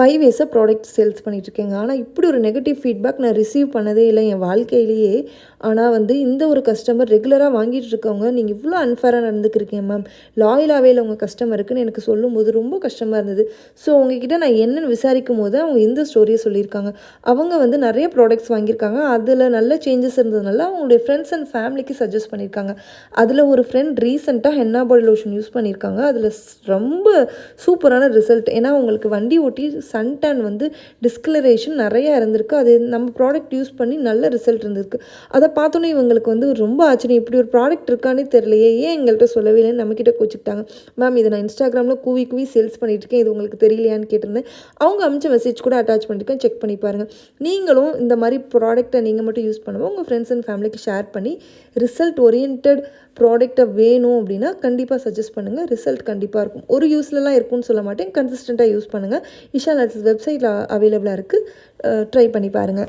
Five இயர்ஸாக product sales பண்ணிகிட்ருக்கேங்க ஆனால் இப்படி ஒரு நெகட்டிவ் ஃபீட்பேக் நான் ரிசீவ் பண்ணதே இல்லை என் வாழ்க்கையிலேயே. ஆனால் வந்து இந்த ஒரு கஸ்டமர் ரெகுலராக வாங்கிட்டு இருக்கவங்க நீங்கள் இவ்வளோ அன்ஃபேராக நடந்துக்கிறீங்க மேம் லாயலாகவே இல்லை உங்கள் கஸ்டமருக்குன்னு எனக்கு சொல்லும்போது ரொம்ப கஷ்டமாக இருந்தது. ஸோ உங்ககிட்ட நான் என்னென்னு விசாரிக்கும் போது அவங்க இந்த ஸ்டோரியை சொல்லியிருக்காங்க. அவங்க வந்து நிறைய ப்ராடக்ட்ஸ் வாங்கியிருக்காங்க. அதில் நல்ல சேஞ்சஸ் இருந்ததுனால அவங்களுடைய ஃப்ரெண்ட்ஸ் அண்ட் ஃபேமிலிக்கு சஜஸ்ட் பண்ணியிருக்காங்க. அதில் ஒரு ஃப்ரெண்ட் ரீசெண்டாக ஹென்னா பாடி லோஷன் யூஸ் பண்ணியிருக்காங்க. அதில் ரொம்ப சூப்பரான ரிசல்ட் ஏன்னா உங்களுக்கு வண்டி ஓட்டி சன்டேன் வந்து டிஸ்கலரேஷன் நிறையா இருந்திருக்கு. அது நம்ம ப்ராடக்ட் யூஸ் பண்ணி நல்ல ரிசல்ட் இருந்திருக்கு. அதை பார்த்தோன்னே இவங்களுக்கு வந்து ரொம்ப ஆச்சரியம். இப்படி ஒரு ப்ராடக்ட் இருக்கானே தெரியலையே. ஏன் எங்கள்கிட்ட சொல்லவே இல்லைன்னு நம்மக்கிட்ட கோச்சிக்கிட்டாங்க. மேம் இதை நான் இன்ஸ்டாகிராமில் கூவி கூவி சேல்ஸ் பண்ணிகிட்ருக்கேன் இது உங்களுக்கு தெரியலையான்னு கேட்டிருந்தேன். அவங்க அமிச்ச மெசேஜ் கூட அட்டாச் பண்ணியிருக்கேன் செக் பண்ணி பாருங்கள் நீங்களும் இந்த மாதிரி ப்ராடக்ட்டை நீங்கள் மட்டும் யூஸ் பண்ணுவோம் உங்கள் ஃப்ரெண்ட்ஸ் அண்ட் ஃபேமிலிக்கு ஷேர் பண்ணி ரிசல்ட் ஓரியன்ட் ப்ராடக்ட்டை வேணும் அப்படின்னா கண்டிப்பாக சஜஸ்ட் பண்ணுங்கள் ரிசல்ட் கண்டிப்பாக இருக்கும். ஒரு யூஸ்லலாம் இருக்கும்னு சொல்ல மாட்டேன். கன்சிஸ்டண்ட்டாக யூஸ் பண்ணுங்கள் இஷா லேட்ஸ் வெப்சைட்டில் அவைலபிளாக இருக்குது ட்ரை பண்ணி பாருங்கள்